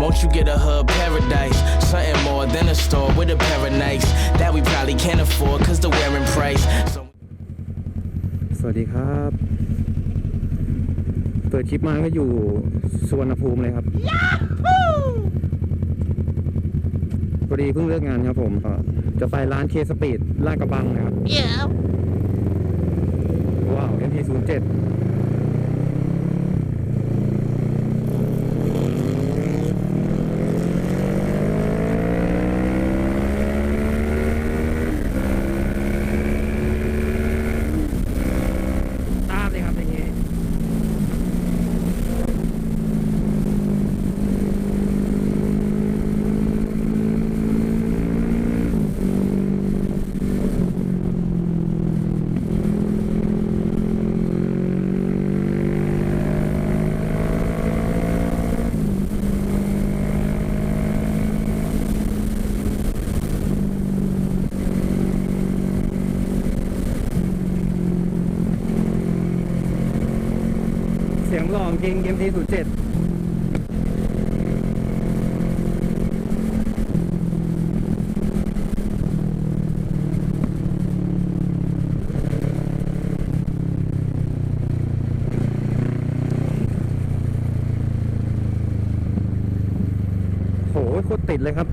Won't you get a hub paradise? Something more than a store with a pair of nights that we probably can't afford cause the wearing price. So สวัสดีครับ เปิดคลิปมาก็อยู่สุวรรณภูมิเลยครับพอดีเพิ่งเลิกงานครับผมเอ่อจะไปร้านเคสปีดลาดกระบังนะครับ Yeah. ว้าว MT07 ตามเลยครับอย่างนี้ เสียง หล่อจริงเกมทีศูนย์เจ็ดโหโคตรติดเลยครับ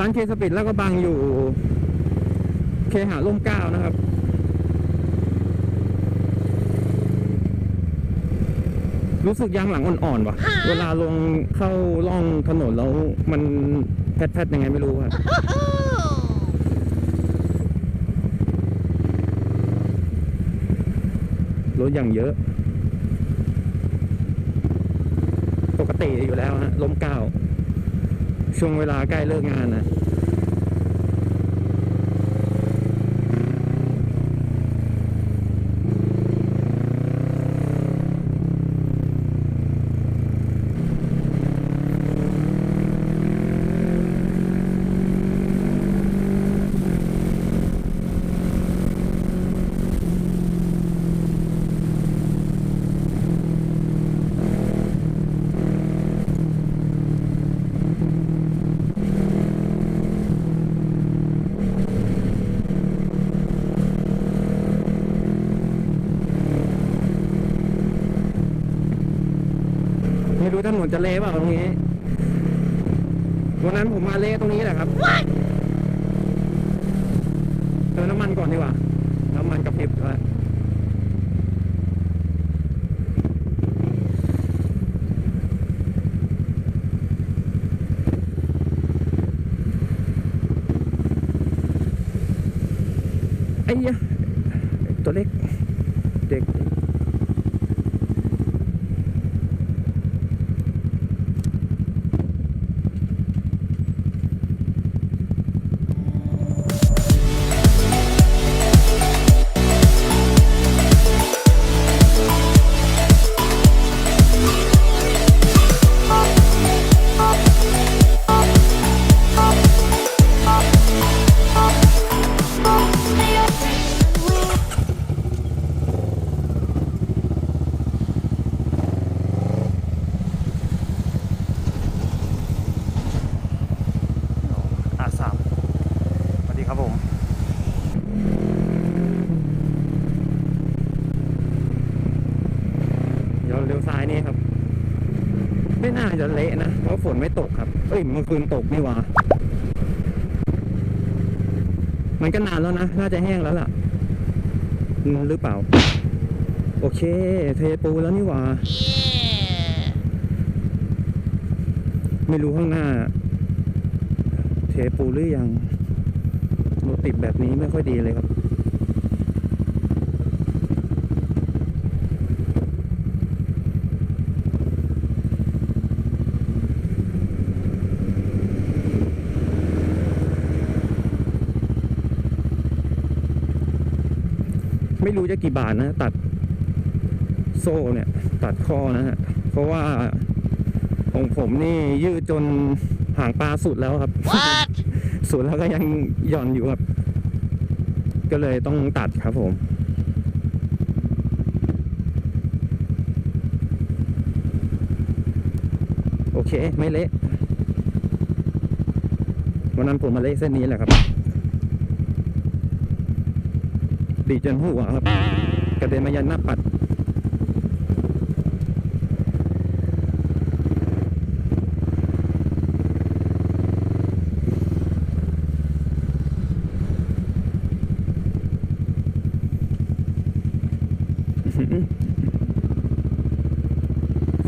ร้านเคสปิดแล้วก็บางอยู่ เคหาร่มเก้านะครับรู้สึกยางหลังอ่อนๆว่ะ เวลาลงเข้าล่องถนนแล้วมันแพทๆยังไงไม่รู้อะรถอย่างเยอะ ปกติอยู่แล้วฮะลมเก้า ช่วงเวลาใกล้เลิกงานนะ จะเละเปล่าตรงนี้วันนั้นผมมาเละตรงนี้แหละครับเติมน้ำมันก่อนดีกว่า น้ำมันกระพริบด้วยไอ้ยะตัวเล็ก เดี๋ยวเลี้ยวซ้ายนี่ครับ ไม่น่าจะเละนะ เพราะฝนไม่ตกครับ เอ้ยเมื่อคืนตกนี่หว่า มันก็นานแล้วนะ น่าจะแห้งแล้วล่ะหรือเปล่า โอเค เทปูแล้วนี่หว่า Yeah. ไม่รู้ข้างหน้า เทปูหรือยังรถติดแบบนี้ไม่ค่อยดีเลยครับ ไม่รู้จะกี่บาทนะ ตัดโซ่เนี่ย ตัดข้อนะฮะ เพราะว่าของผมนี่ยืดจนหางปลาสุดแล้วครับสุดแล้วก็ยังหย่อนอยู่ครับ ก็เลยต้องตัดครับผมโอเค ไม่เละวันนั้นผมมาเละเส้นนี้แหละครับ ตีจนหูวังแล้วกระเด็นมายันหน้าปัด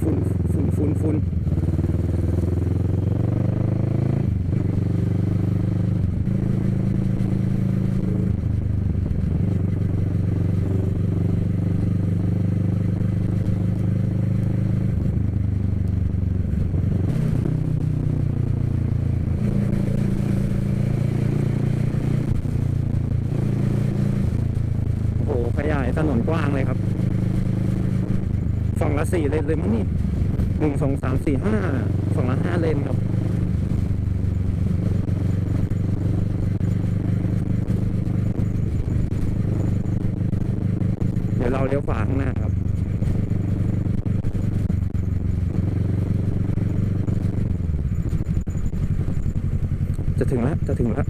ฝุ่นฝุ่นฝุ่นฝุ่นโอ้โหขยายถนนกว้างเลยครับ ฝั่งละ สี่เลนเลยมั้งนี่หนึ่งสองสามสี่ห้าฝั่งละห้าเลนครับเดี๋ยวเราเลี้ยวขวาข้างหน้าครับจะถึงแล้วจะถึงแล้ว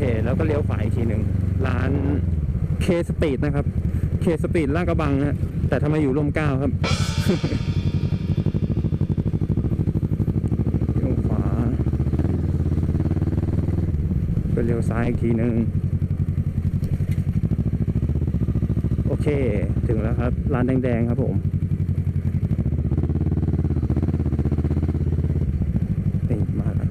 เค แล้วก็เลี้ยวขวาอีกทีหนึ่งร้านเคสปีดนะครับเคสปีดลาดกระบังฮะแต่ทำไมอยู่ร่มเก้าครับเลี้ยวขวาไปเลี้ยวซ้ายอีกทีหนึ่งโอเค ถึงแล้วครับ ร้านแดงๆครับผม นี่มาแล้ว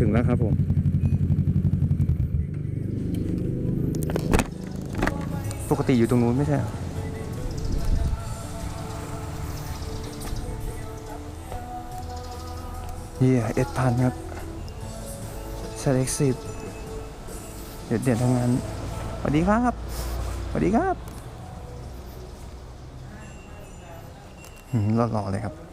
ถึงแล้วครับผมปกติอยู่ตรงนู้นไม่ใช่เหรอเยี่ยเอ็ดพันครับเซเล็กสิบเดี๋ยวเดี๋ยวทำงานสวัสดีครับสวัสดีครับหืมหล่อๆเลยครับ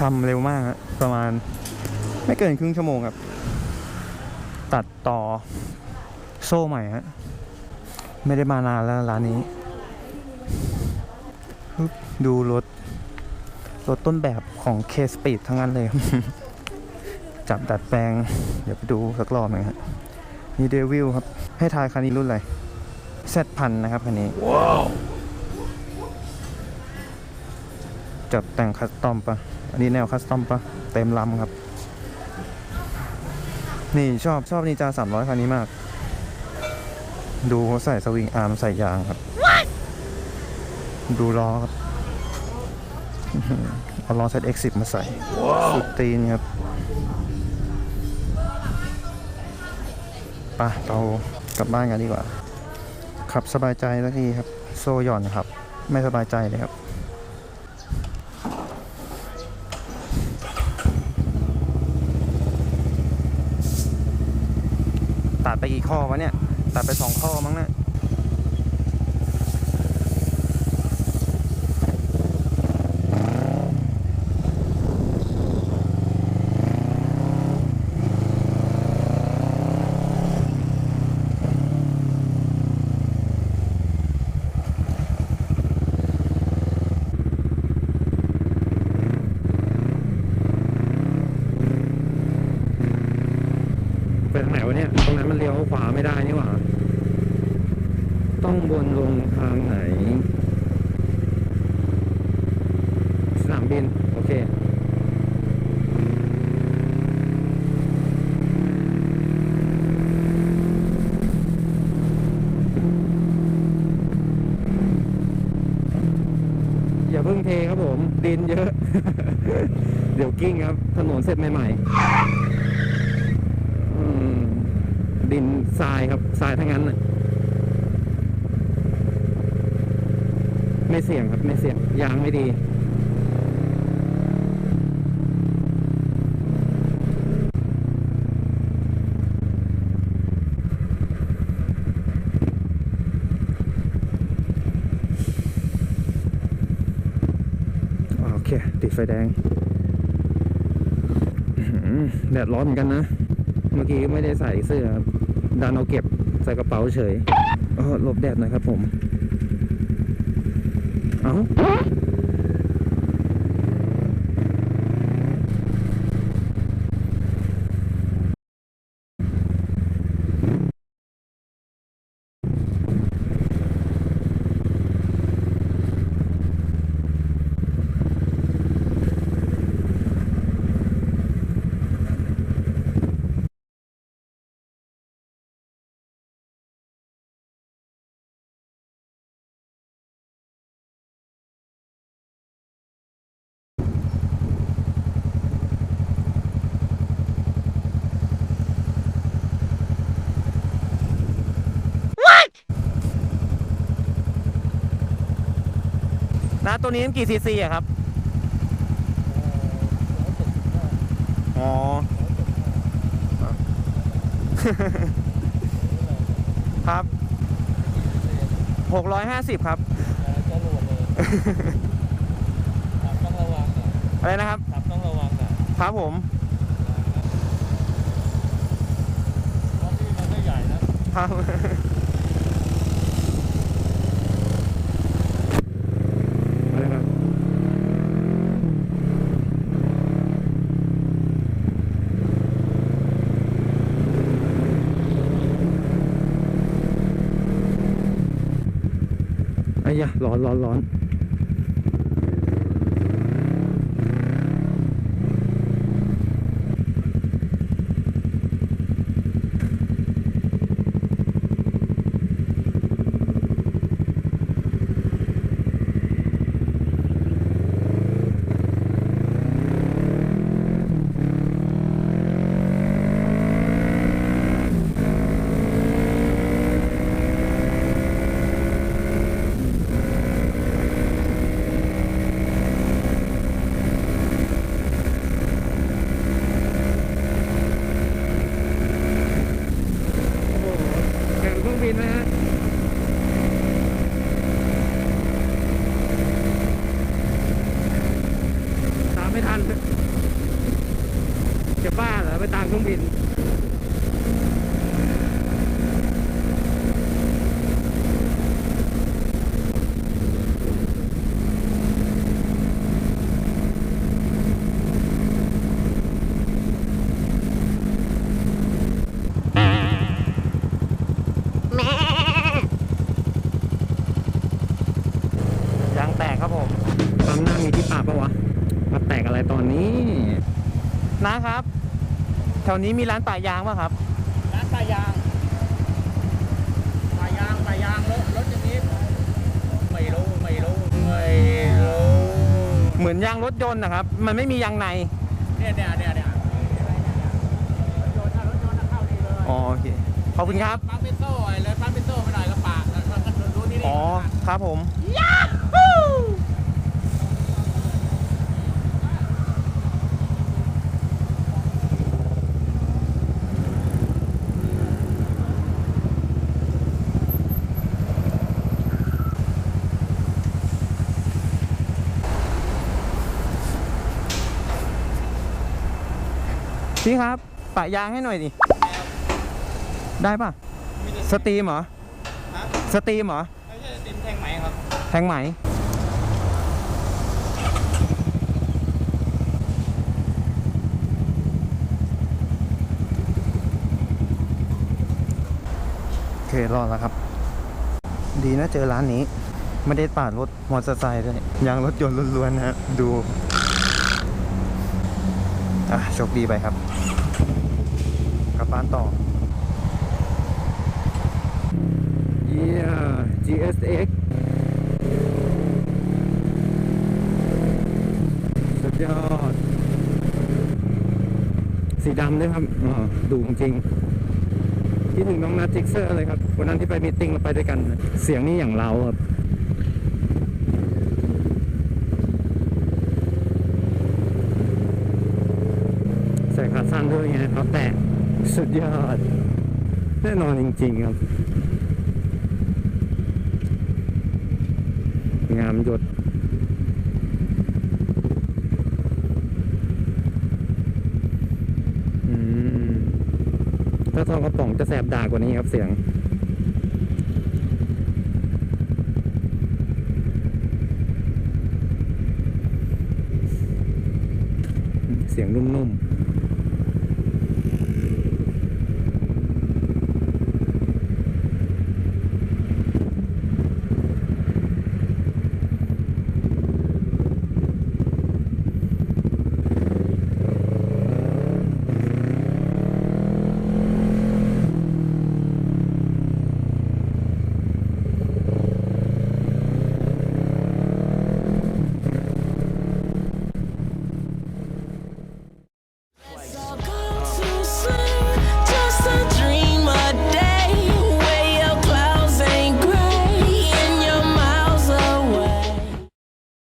ทำเร็วมากฮะประมาณไม่เกินครึ่งชั่วโมงครับ ตัดต่อโซ่ใหม่ฮะไม่ได้มานานแล้วร้านนี้ปึ๊บดูรถ รถต้นแบบของเคสปีดทั้งนั้นเลยครับจับดัดแปลง เดี๋ยวไปดูสักรอบหนึ่งฮะนี่เดวิลครับ ให้ทายคันนี้รุ่นอะไรแซดพันนะครับคันนี้จัดแต่งคัสตอมปะ อันนี้แนวคัสตอมปะเต็มลำครับ นี่ชอบชอบนินจาสามร้อยคันนี้มาก ดูเขาใส่สวิงอาร์มใส่ยางครับ ดูล้อครับอื้อหือเอาล้อเซต X10 มาใส่ สุดตีนครับไปะเรากลับบ้านกันดีกว่าขับสบายใจสักทีครับ โซหย่อนครับ ไม่สบายใจเลยครับ ไปกี่ข้อวะเนี่ย ตัดไปสองข้อมั้งเนะไปทางไหนวะเนี่ย ตรงนั้นมันเลี้ยวขวาไม่ได้นี่หว่า ต้องวนลงทางไหน สนามบิน โอเคอย่าเพิ่งเทครับผม ดินเยอะ เดี๋ยวกิ้งครับ ถนนเสร็จใหม่ๆดินทรายครับทรายทั้งนั้นนะ ไม่เสี่ยงครับไม่เสี่ยงยางไม่ดีโอเคติดไฟแดงแดดร้อนเหมือนกันนะ เมื่อกี้ไม่ได้ใส่เสื้อดันเอาเก็บใส่กระเป๋าเฉยหลบแดดหน่อยครับผม เอ้านะตัวนี้มันกี่ซีซีอะครับ อ๋อ ครับหกร้อยห้าสิบครับ จะรวดเลยขับต้องระวังหน่อยอะไรนะครับ ขับต้องระวังหน่อยครับผม เพราะที่มันไม่ใหญ่นะครับ อะไรครับ ไอ้ยะร้อนร้อนร้อน วนี้มีร้านป่ายางป่ะครับ ร้านป่ายางป่ายางป่ายางรถรถอย่างนี้ไม่รู้ไม่รู้ไม่รู้เหมือนยางรถยนต์นะครับ มันไม่มียางในเนี่ยเนี่ยเนี่ยเนี่ยรถยนต์ถ้ารถยนต์เข้าดีเลยอ๋อโอเคขอบคุณครับปั๊มเปโซ่เลยปั๊มเปโซ่ไปหน่อยกระปะรู้นี่ดีอ๋อครับผม พี่ครับปะยางให้หน่อยดิได้ปะสตรีมเหรอสตรีมเหรอไม่ใช่ติมแทงไหมครับแทงไหมโอเครอดแล้วครับ ดีนะเจอร้านนี้ ไม่ได้ปาดรถมอเตอร์ไซค์ด้วยยางรถยนต์ล้วนๆนะฮะดู อะโชคดีไปครับ กลับบ้านต่อ Yeah GSX สุดยอด สีดำด้วยครับอ๋อดูจริงคิดถึงน้องนัทจิกเซอร์เลยครับ วันนั้นที่ไปมีตติ้งเราไปด้วยกัน เสียงนี่อย่างเราครับาสั้นด้วยไงเขาแตะสุดยอด แน่นอนจริง ๆ ครับ งามยศถ้าทองกระป๋องจะแสบด่ากว่านี้ครับเสียงเสียงนุ่มๆ